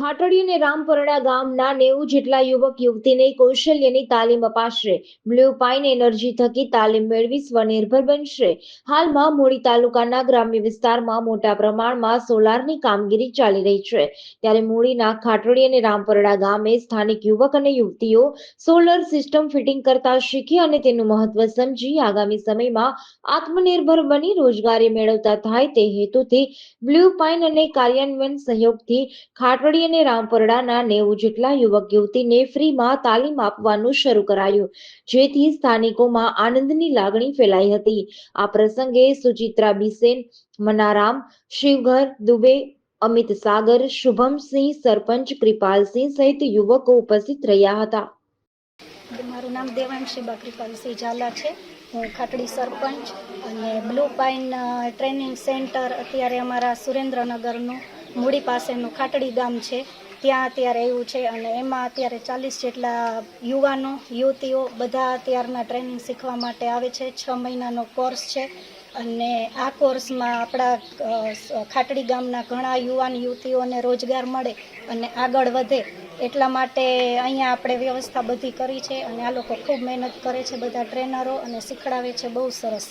ખાટડી અને રામપરણા ગામના નેવું જેટલા યુવક યુવતીને કૌશલ્યની તાલીમ અપાશે. બ્લુ પાઇન એનર્જી થકી તાલીમ મેળવી સ્વનિર્ભર બનશે. હાલમાં મૂળી તાલુકાના ગ્રામ્ય વિસ્તારમાં મોટા પ્રમાણમાં સોલારની કામગીરી ચાલી રહી છે. ત્યારે મૂળીના ખાટડી અને રામપરણા ગામે સ્થાનિક યુવક અને યુવતીઓ સોલર સિસ્ટમ ફિટિંગ કરતા શીખી અને તેનું મહત્વ સમજી આગામી સમયમાં આત્મનિર્ભર બની રોજગારી મેળવતા થાય તે હેતુથી બ્લુ પાઇન અને કાર્યાન્વયન સહયોગથી ખાટડી અને રામપરડાના નેવું જેટલા યુવક યુવતીને ફ્રીમાં તાલીમ આપવાનું શરૂ કરાયું, જેથી સ્થાનિકોમાં આનંદની લાગણી ફેલાઈ હતી. આ પ્રસંગે સુચિત્રા બિસેન, મનારામ, શિવઘર, દુબે, અમિત સાગર, શુભમસિંહ, સરપંચ કૃપાલસિંહ સહિત યુવકો ઉપસ્થિત રહ્યા હતા. મારું નામ દેવાંશી બાકરીપાલસિંહ ઝાલા છે. હું ખાટડી સરપંચ અને બ્લુ પાઇન ટ્રેનિંગ સેન્ટર અત્યારે અમારા સુરેન્દ્રનગરનું મૂડી પાસેનું ખાટડી ગામ છે. ત્યાં અત્યારે એવું છે અને એમાં અત્યારે ચાલીસ જેટલા યુવાનો, યુવતીઓ બધા અત્યારના ટ્રેનિંગ શીખવા માટે આવે છે. છ મહિનાનો કોર્સ છે અને આ કોર્સમાં આપણા ખાટડી ગામના ઘણા યુવાન યુવતીઓને રોજગાર મળે અને આગળ વધે એટલા માટે અહીંયા આપણે વ્યવસ્થા બધી કરી છે અને આ લોકો ખૂબ મહેનત કરે છે, બધા ટ્રેનરો અને શીખડાવે છે. બહુ સરસ.